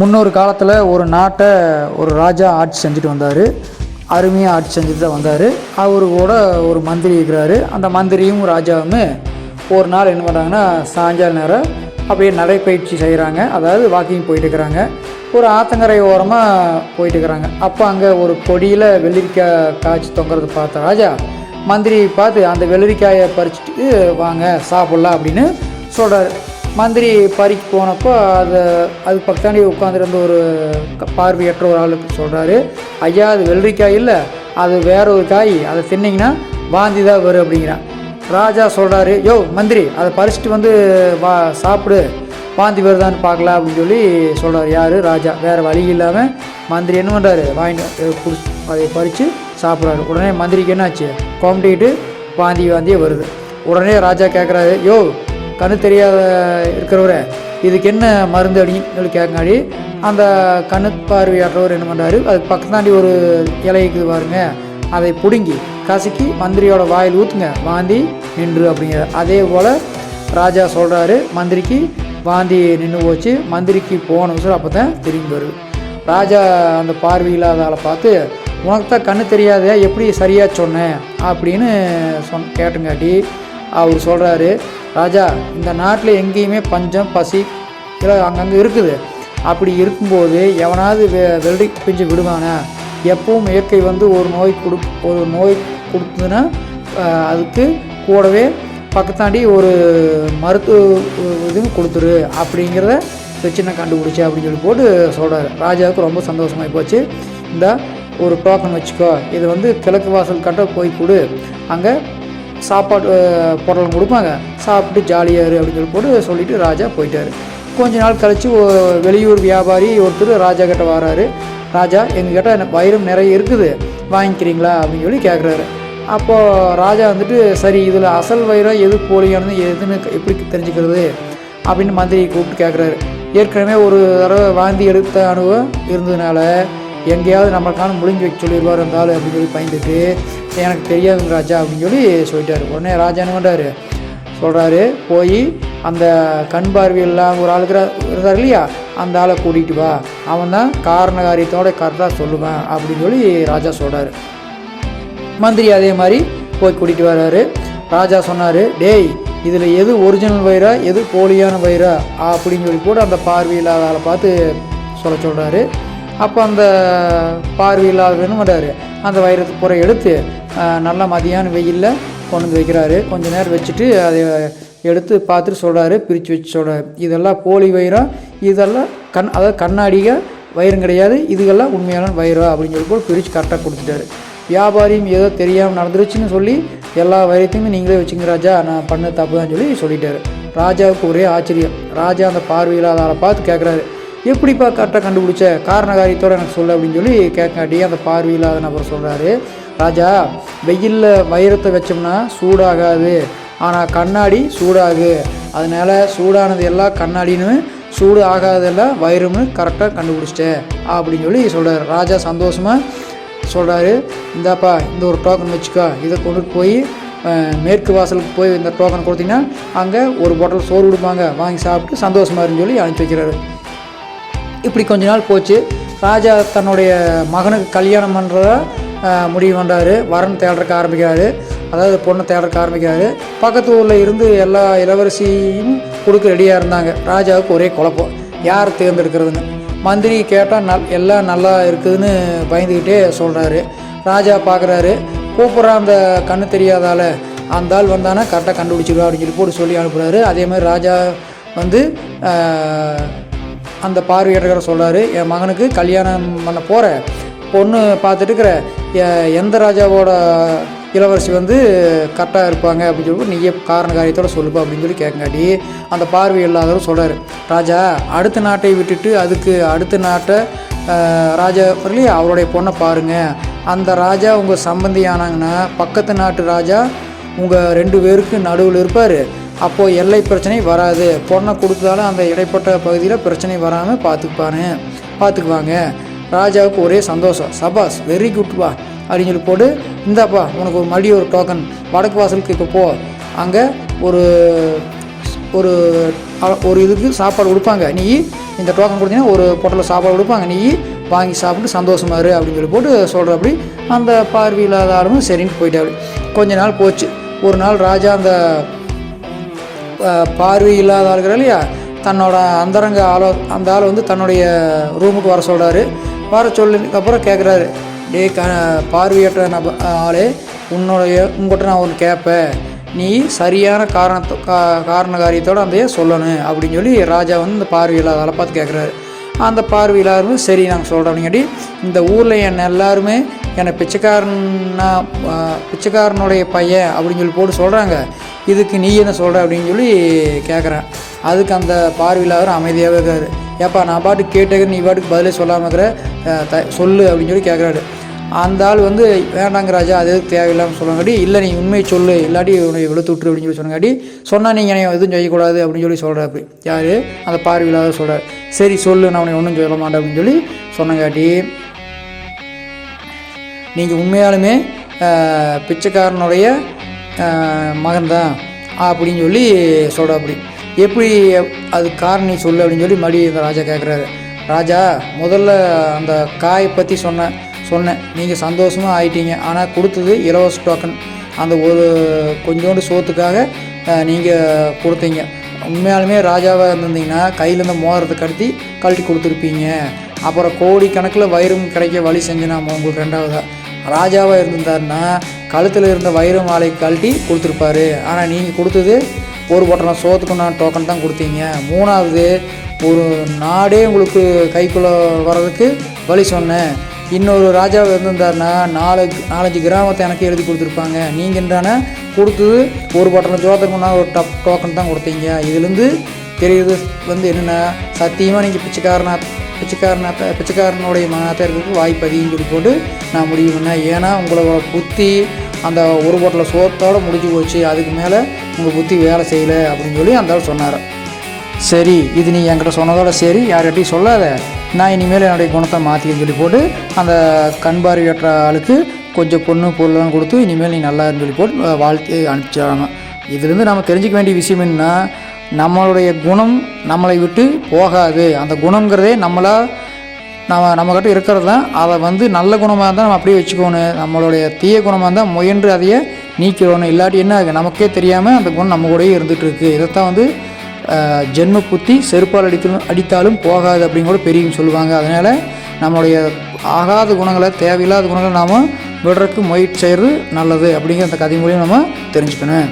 முன்னொரு காலத்தில் ஒரு நாட்டை ஒரு ராஜா ஆட்சி செஞ்சுட்டு வந்தார். அருமையாக ஆட்சி செஞ்சுட்டு தான் வந்தார். அவரு கூட ஒரு மந்திரி இருக்கிறாரு. அந்த மந்திரியும் ராஜாவும் ஒரு நாள் என்ன பண்ணுறாங்கன்னா சாயங்கால நேரம் அப்படியே நடைப்பயிற்சி செய்கிறாங்க அதாவது வாக்கிங் போயிட்டு இருக்கிறாங்க. ஒரு ஆத்தங்கரை ஓரமாக போயிட்டு இருக்கிறாங்க. அப்போ அங்கே ஒரு கொடியில் வெள்ளரிக்காய் காய்ச்சி தொங்குறது பார்த்த ராஜா மந்திரி பார்த்து அந்த வெள்ளரிக்காயை பறிச்சுட்டு வாங்க சாப்பிட்லாம் அப்படின்னு சொல்கிறார் மந்திரி பாரிக்கு போனப்போ அதை அது பக்கத்தாண்டி உட்காந்துருந்த ஒரு பார்வையற்ற ஒரு ஆளுக்கு சொல்கிறாரு ஐயா அது வெள்ளரிக்காய் இல்லை அது வேற ஒரு காய் அதை தின்னிங்கன்னா வாந்தி தான் வரும் அப்படிங்கிறான். ராஜா சொல்கிறாரு யோ மந்திரி அதை பறிச்சுட்டு வந்து வா சாப்பிடு வாந்தி வருதான்னு பார்க்கலாம் அப்படின்னு சொல்லி சொல்கிறார் யார்? ராஜா. வேறு வழி இல்லாமல் மந்திரி என்ன பண்ணுறாரு வாங்கிட்டு குடிச்சு அதை பறித்து சாப்பிட்றாரு. உடனே மந்திரிக்கு என்னாச்சு? குழம்பிட்டு வாந்தி வாந்தியே வருது. உடனே ராஜா கேட்குறாரு யோ கண்ணு தெரியாத இருக்கிறவரை இதுக்கு என்ன மருந்து அப்படின்னு சொல்லி கேட்காடி அந்த கண்ணு பார்வையாற்றவர் என்ன பண்ணுறாரு அதுக்கு பக்கத்தாண்டி ஒரு இலைக்கு பாருங்க அதை பிடுங்கி கசக்கி மந்திரியோட வாயில் ஊற்றுங்க வாந்தி நின்று அப்படிங்கிற அதே போல் ராஜா சொல்கிறாரு மந்திரிக்கு வாந்தி நின்று போச்சு மந்திரிக்கு போன விஷயம் அப்போ தான் திரும்பி வருது. ராஜா அந்த பார்வை ஆளை பார்த்து உனக்கு தான் கண்ணு தெரியாத எப்படி சரியாக சொன்னேன் அப்படின்னு சொன் கேட்டுங்காட்டி அவர் சொல்கிறாரு ராஜா இந்த நாட்டில் எங்கேயுமே பஞ்சம் பசி இல்லை அங்கங்கே இருக்குது. அப்படி இருக்கும்போது எவனாவது வெ வெள்ளி பிஞ்சு விடுவானா? எப்பவும் இயற்கை வந்து ஒரு நோய் கொடு ஒரு நோய் கொடுத்ததுன்னா அதுக்கு கூடவே பக்கத்தாண்டி ஒரு மருத்துவ இதுவும் கொடுத்துரு. அப்படிங்கிறத பிரச்சனை கண்டுபிடிச்சி அப்படின்னு சொல்லி போட்டு சொல்கிறாரு ராஜாவுக்கு ரொம்ப சந்தோஷமாக போச்சு. இந்த ஒரு டோக்கன் வச்சுக்கோ. இது வந்து கிழக்கு வாசல் கட்ட போய் கொடு. அங்கே சாப்பாடு பொருளும் பொருள் கொடுப்பாங்க. சாப்பிட்டு ஜாலியாக இரு அப்படின்னு சொல்லி போட்டு சொல்லிட்டு ராஜா போயிட்டார். கொஞ்ச நாள் கழித்து வெளியூர் வியாபாரி ஒருத்தர் ராஜா கிட்ட வராரு. ராஜா எங்ககிட்ட வைரம் நிறைய இருக்குது. வாங்கிக்கிறீங்களா அப்படின்னு சொல்லி கேட்குறாரு அப்போது ராஜா வந்துட்டு சரி இதில் அசல் வைரம் எது போலியானது எதுன்னு எப்படி தெரிஞ்சுக்கிறது அப்படின்னு மந்திரியை கூப்பிட்டு கேட்குறாரு ஏற்கனவே ஒரு தடவை வாந்தி எடுத்த அனுபவம் இருந்ததுனால எங்கேயாவது நம்மளுக்கான முடிஞ்சு வைக்க சொல்லிடுவார் இருந்தாலும் அப்படின்னு சொல்லி பயந்துட்டு எனக்கு தெரியாதுங்க ராஜா அப்படின்னு சொல்லி சொல்லிட்டாரு. உடனே ராஜா என்ன பண்ணுறாரு சொல்கிறாரு போய் அந்த கண் பார்வையெல்லாம் ஒரு ஆளுக்கு இருந்தார் இல்லையா? அந்த ஆளை கூட்டிகிட்டு வா. அவன் தான் காரண காரியத்தோட கரெக்டாக சொல்லுவேன் அப்படின்னு சொல்லி ராஜா சொல்கிறாரு மந்திரி அதே மாதிரி போய் கூட்டிகிட்டு வர்றாரு ராஜா சொன்னார் டேய் இதில் எது ஒரிஜினல் வயிறா எது போலியான வயிறா? அப்படின்னு சொல்லி கூட அந்த பார்வையில்லாத ஆளை பார்த்து சொல்ல சொல்கிறாரு அப்போ அந்த பார்வையில்லாத என்ன அந்த வைரத்தை புற எடுத்து நல்லா மதியான வெயிலில் கொண்டு வந்து வைக்கிறாரு. கொஞ்ச நேரம் வச்சுட்டு அதை எடுத்து பார்த்துட்டு சொல்கிறாரு பிரித்து வச்சு சொல்கிறாரு இதெல்லாம் போலி வைரம் இதெல்லாம் கண் அதாவது கண்ணாடியாக வைரம் கிடையாது. இதுகெல்லாம் உண்மையான வைரம் அப்படின்னு சொல்லி போட்டு பிரித்து கரெக்டாக கொடுத்துட்டாரு. வியாபாரியும் ஏதோ தெரியாமல் நடந்துருச்சுன்னு சொல்லி எல்லா வைரத்தையுமே நீங்களே வச்சுங்க ராஜா நான் பண்ண தப்பு தான் சொல்லி சொல்லிட்டாரு. ராஜாவுக்கு ஒரே ஆச்சரியம். ராஜா அந்த பார்வையில்லாதவரை பார்த்து கேட்குறாரு எப்படிப்பா கரெக்டாக கண்டுபிடிச்ச? காரண காரியத்தோடு எனக்கு சொல்ல அப்படின்னு சொல்லி கேட்காட்டி அந்த பார்வையில்லாத நபர் சொல்கிறாரு ராஜா வெயிலில் வைரத்தை வச்சோம்னா சூடாகாது. ஆனால் கண்ணாடி சூடாகு. அதனால் சூடானது எல்லாம் கண்ணாடின்னு சூடு ஆகாதெல்லாம் வைரம்னு கரெக்டாக கண்டுபிடிச்சிட்டேன் அப்படின்னு சொல்லி சொல்கிறார் ராஜா சந்தோஷமாக சொல்கிறாரு இந்தாப்பா இந்த ஒரு டோக்கன் வச்சுக்கோ. இதை கொண்டு போய் மேற்கு வாசலுக்கு போய் இந்த டோக்கன் கொடுத்தீங்கன்னா அங்கே ஒரு பாட்டில் சோறு கொடுப்பாங்க. வாங்கி சாப்பிட்டு சந்தோஷமாக இருன்னு சொல்லி அனுப்பி வைக்கிறாரு. இப்படி கொஞ்ச நாள் போச்சு. ராஜா தன்னுடைய மகனுக்கு கல்யாணம் பண்ணுறதா முடிவு பண்ணுறாரு வரன் தேடுறக்க ஆரம்பிக்கிறாரு. அதாவது பொண்ணை தேடுறக்க ஆரம்பிக்கிறாரு. பக்கத்து ஊரில் இருந்து எல்லா இளவரசியும் கொடுக்க ரெடியாக இருந்தாங்க. ராஜாவுக்கு ஒரே குழப்பம். யார் தேர்ந்தெடுக்கிறதுன்னு. மந்திரி கேட்டால் நல் எல்லாம் நல்லா இருக்குதுன்னு பயந்துக்கிட்டே சொல்கிறாரு ராஜா பார்க்குறாரு கூப்பிட்ற அந்த கண்ணு தெரியாதால. அந்த ஆள் வந்தானா கரெக்டாக கண்டுபிடிச்சிடுவா அப்படின்னு சொல்லி போட்டு சொல்லி அனுப்புகிறாரு அதே மாதிரி ராஜா வந்து அந்த பார்வையற்ற சொல்கிறாரு என் மகனுக்கு கல்யாணம் பண்ண போகிற பொண்ணு பார்த்துட்டு இருக்கிற எந்த ராஜாவோட இளவரசி வந்து கரெக்டாக இருப்பாங்க? அப்படின்னு சொல்லி நீயே காரண காரியத்தோட சொல்லுப்பா அப்படின்னு சொல்லி கேட்காட்டி அந்த பார்வை இல்லாதவர் சொல்கிறார் ராஜா அடுத்த நாட்டை விட்டுட்டு அதுக்கு அடுத்த நாட்டை ராஜா இல்லையா அவருடைய பொண்ணை பாருங்கள் அந்த ராஜா உங்கள் சம்பந்தி ஆனாங்கன்னா பக்கத்து நாட்டு ராஜா உங்கள் ரெண்டு பேருக்கு நடுவில் இருப்பார். அப்போது எல்லை பிரச்சனை வராது. பொண்ணை கொடுத்ததால அந்த இடைப்பட்ட பகுதியில் பிரச்சனை வராமல் பார்த்துப்பானு பார்த்துக்குவாங்க ராஜாவுக்கு ஒரே சந்தோஷம். சபாஸ் வெரி குட்பா அப்படின்னு சொல்லி போட்டு இந்தாப்பா உனக்கு ஒரு மறுபடியும் ஒரு டோக்கன் வடக்கு வாசலுக்கு இப்போ போ. அங்கே ஒரு ஒரு ஒரு இதுக்கு சாப்பாடு கொடுப்பாங்க. நீ இந்த டோக்கன் கொடுத்தீங்கன்னா ஒரு பொட்டலில் சாப்பாடு கொடுப்பாங்க. நீ வாங்கி சாப்பிட்டு சந்தோஷமா இரு அப்படின்னு சொல்லி போட்டு சொல்கிறப்படி அந்த பார்வையில்லாத ஆளுமும் சரின்னு போயிட்டாரு. கொஞ்ச நாள் போச்சு. ஒரு நாள் ராஜா அந்த பார்வை இல்லாத ஆளுங்கிற இல்லையா? தன்னோட அந்தரங்க ஆளோ அந்த ஆள் வந்து தன்னுடைய ரூமுக்கு வர சொல்கிறாரு வர சொல்லதுக்கப்புறம் கேட்குறாரு டே க பார்வையற்ற நப ஆளே உன்னுடைய உங்கள்கிட்ட நான் ஒன்று கேட்பேன் நீ சரியான காரணத்தோ கா காரண காரியத்தோடு அந்த சொல்லணும் அப்படின்னு சொல்லி ராஜா வந்து இந்த பார்வையில்லாத ஆளை பார்த்து கேட்குறாரு அந்த பார்வை சரி நாங்கள் சொல்கிறோம் அப்படிங்காட்டி இந்த ஊரில் என்ன எல்லாருமே என்னை பிச்சைக்காரனா பிச்சைக்காரனுடைய பையன் அப்படின்னு சொல்லி போட்டு சொல்கிறாங்க இதுக்கு நீ என்ன சொல்கிற அப்படின்னு சொல்லி கேட்குறேன் அதுக்கு அந்த பார்வையில்லாதவர் அமைதியாகவே இருக்காரு. ஏப்பா நான் பாட்டுக்கு கேட்டேங்க நீ பாட்டுக்கு பதிலே சொல்லாமல் இருக்கிற த சொல்லு அப்படின்னு சொல்லி கேட்குறாரு அந்த ஆள் வந்து வேண்டாங்க ராஜா அது எதுக்கு தேவையில்லாமல் சொன்னங்காட்டி இல்லை நீ உண்மையை சொல்லு இல்லாட்டி உன்னை வெளுத்து விட்டுரு அப்படின்னு சொல்லி சொன்னங்காட்டி சொன்னால் நீங்கள் என்னை எதுவும் செய்யக்கூடாது அப்படின்னு சொல்லி சொல்கிறாரு யார்? அந்த பார்வையில்லாத சொல்கிறார் சரி சொல்லு நான் உன்னை ஒன்றும் சொல்ல மாட்டேன் அப்படின்னு சொல்லி சொன்னங்காட்டி நீங்கள் உண்மையாலுமே பிச்சைக்காரனுடைய பிச்சைக்காரனுடைய மகன்தான் அப்படின்னு சொல்லி சொல்கிற அப்படி எப்படி அது காரணம் நீ சொல்லு அப்படின்னு சொல்லி மறுபடியும் இந்த ராஜா கேட்குறாரு ராஜா முதல்ல அந்த காயை பற்றி சொன்னேன் சொன்னேன். நீங்கள் சந்தோஷமாக ஆயிட்டீங்க. ஆனால் கொடுத்தது இலவச டோக்கன் அந்த ஒரு கொஞ்சோண்டு சோத்துக்காக நீங்கள் கொடுத்தீங்க. உண்மையாலுமே ராஜாவாக இருந்திருந்தீங்கன்னா கையில் மோதிரத்தை கடத்தி கழட்டி கொடுத்துருப்பீங்க. அப்புறம் கோடி கணக்கில் வைரம் கிடைக்க வழி செஞ்சேன் நான் உங்களுக்கு ரெண்டாவதாக ராஜாவாக இருந்திருந்தாருன்னா கழுத்தில் இருந்த வைர மாலை கழட்டி கொடுத்துருப்பாரு. ஆனால் நீங்கள் கொடுத்தது ஒரு பொட்டலம் சோத்துக்கு நான் டோக்கன் தான் கொடுத்தீங்க. மூணாவது ஒரு நாடே உங்களுக்கு கைக்குள்ளே வர்றதுக்கு வழி சொன்னேன். இன்னொரு ராஜாவை இருந்திருந்தாருன்னா நாலு நாலஞ்சு கிராமத்தை எனக்கு எழுதி கொடுத்துருப்பாங்க. நீங்கள் என்றானே கொடுத்தது ஒரு பட்டணம் சோத்துக்கு நான் ஒரு டப் டோக்கன் தான் கொடுத்தீங்க. இதுலேருந்து தெரியுது வந்து என்னென்னா சத்தியமாக நீங்கள் பிச்சைக்காரனா பிச்சைக்காரன பிச்சைக்காரனுடைய மகனாக வாய்ப்பு அதிகம் சொல்லி போட்டு நான் முடிவு பண்ணேன். ஏன்னா உங்களோட புத்தி அந்த ஒரு போட்டில் சோத்தோடு முடிஞ்சு போச்சு. அதுக்கு மேலே உங்கள் புத்தி வேலை செய்யலை அப்படின்னு சொல்லி அந்த ஆள் சொன்னார். சரி இது நீ என்கிட்ட சொன்னதோட சரி யார்கிட்டையும் சொல்லாத. நான் இனிமேல் என்னுடைய குணத்தை மாற்றிக்கன்னு சொல்லி போட்டு அந்த கண் பார்வையற்ற ஆளுக்கு கொஞ்சம் பொண்ணு பொருள்லாம் கொடுத்து இனிமேல் நீ நல்லா சொல்லி போட்டு வாழ்த்து அனுப்பிச்சாங்க. இதுலேருந்து நம்ம தெரிஞ்சுக்க வேண்டிய விஷயம் என்ன நம்மளுடைய குணம் நம்மளை விட்டு போகாது. அந்த குணங்கிறதே நம்மளா நம்ம நம்மக்கிட்ட இருக்கிறது தான். அதை வந்து நல்ல குணமாக இருந்தால் நம்ம அப்படியே வச்சுக்கணும். நம்மளுடைய தீய குணமாக இருந்தால் முயன்று அதையே நீக்கிறோணும். இல்லாட்டி என்ன ஆகுது? நமக்கே தெரியாமல் அந்த குணம் நம்ம கூடயே இருந்துகிட்டு இருக்குது இதைத்தான் வந்து ஜென்ம புத்தி செருப்பால் அடிக்கணும் அடித்தாலும் போகாது அப்படின்னு கூட பெரியவங்க சொல்லுவாங்க. அதனால் நம்மளுடைய ஆகாத குணங்களை தேவையில்லாத குணங்களை நாம் விடுறதுக்கு முயற்சி செய்கிறது நல்லது அப்படிங்கிற அந்த கதை மூலியம் நம்ம தெரிஞ்சுக்கணும்.